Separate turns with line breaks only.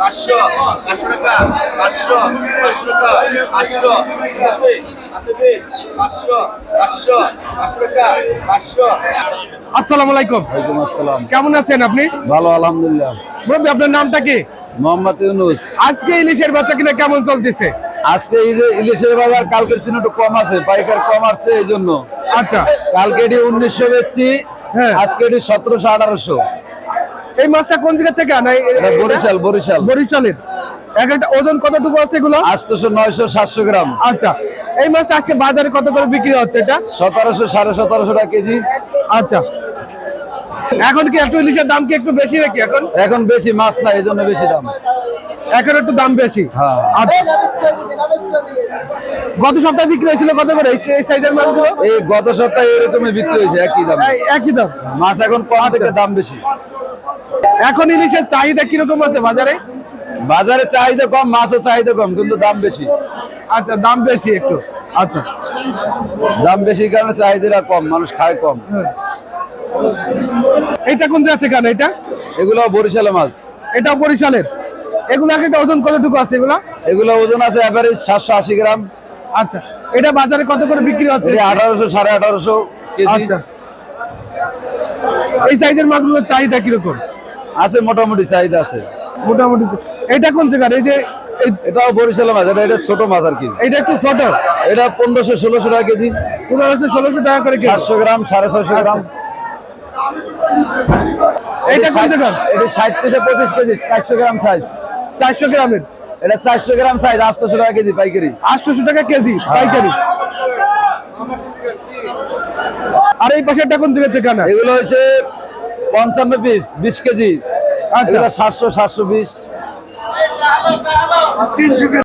পাঁচশো পাঁচশো টাকা পাঁচশো পাঁচশো টাকা পাঁচশো
আসসালামু আলাইকুম।
আসসালাম।
কেমন আছেন আপনি?
ভালো আলহামদুলিল্লাহ।
আপনার নামটা কি?
মোহাম্মদ ইউনুস।
আজকে ইলিশের বাচ্চা কিনা কেমন চলতেছে?
আজকে এই যে ইলিশের বাজার কালকের চিহ্ন একটু কম আছে পাইকার কম আসছে এই জন্য।
আচ্ছা।
কালকে এটি উনিশশো বেচছি
হ্যাঁ।
আজকে এটি সতেরোশো আঠারোশো।
এই মাছটা কোন জায়গা থেকে আনা?
এটা বরিশাল বরিশাল।
বরিশালের। এক একটা ওজন কতটুকু আছে এগুলো?
আটশোশো নয়শো সাতশো গ্রাম।
আচ্ছা। এই মাছটা আজকে বাজারে কত করে বিক্রি হচ্ছে এটা?
সতেরোশো সাড়ে সতেরোশো টাকা কেজি।
আচ্ছা। এখন কি একটু ইলিশের দাম কি একটু বেশি নাকি এখন?
এখন বেশি মাছ না এই জন্য বেশি দাম।
এখন একটু দাম বেশি।
হ্যাঁ।
আচ্ছা। গত সপ্তাহে বিক্রি হয়েছিল কত করে? এই এই সাইজের মাছগুলো?
এই গত সপ্তাহে এরকমই বিক্রি হয়েছে একই দাম।
একই দাম।
মাছ এখন কম থেকে দাম বেশি।
এখন ইলিশের চাহিদা কীরকম আছে বাজারে?
বাজারে চাহিদা কম মাছও চাহিদা কম কিন্তু দাম বেশি।
আচ্ছা দাম বেশি একটু। আচ্ছা।
দাম বেশি কারণে চাহিদাটা কম মানুষ খায় কম।
এটা কোন জায়গা থেকে আনা এটা?
এগুলো বরিশালে মাছ।
এটা বরিশালের? এগুলো এক একটা ওজন কতটুকু আছে এগুলো?
এগুলো ওজন আছে অ্যাভারেজ সাতশো আশি গ্রাম।
আচ্ছা এটা বাজারে কত করে বিক্রি হচ্ছে?
আঠারোশো সাড়ে আঠারোশো কেজি।
আচ্ছা। এই সাইজের মাছগুলোর চাহিদা কীরকম?
আছে মোটামুটি চাহিদা আছে।
মোটামুটি। এটা কোন জায়গার? এই যে
এটাও মাছ এটা এটা ছোট মাছ আর কি।
এটা একটু ছোট
এটা পনেরোশো ষোলোশো টাকা কেজি।
পনেরোশো ষোলোশো টাকা করে।
সাতশো গ্রাম সাড়ে ছয়শো গ্রাম।
এটা কোন জায়গার?
এটা ষাট থেকে পঁচিশ কেজি চারশো গ্রাম সাইজ
চারশো গ্রামের?
এটা চারশো গ্রাম সাইজ আটশোশো টাকা কেজি পাইকারি।
আটশোশো টাকা কেজি পাইকারি। আর এই পাশেরটা কোন জায়গা থেকে আনা
এগুলো হচ্ছে পঞ্চান্ন পিস বিশ কেজি।
আচ্ছা।
সাতশো সাতশো বিশ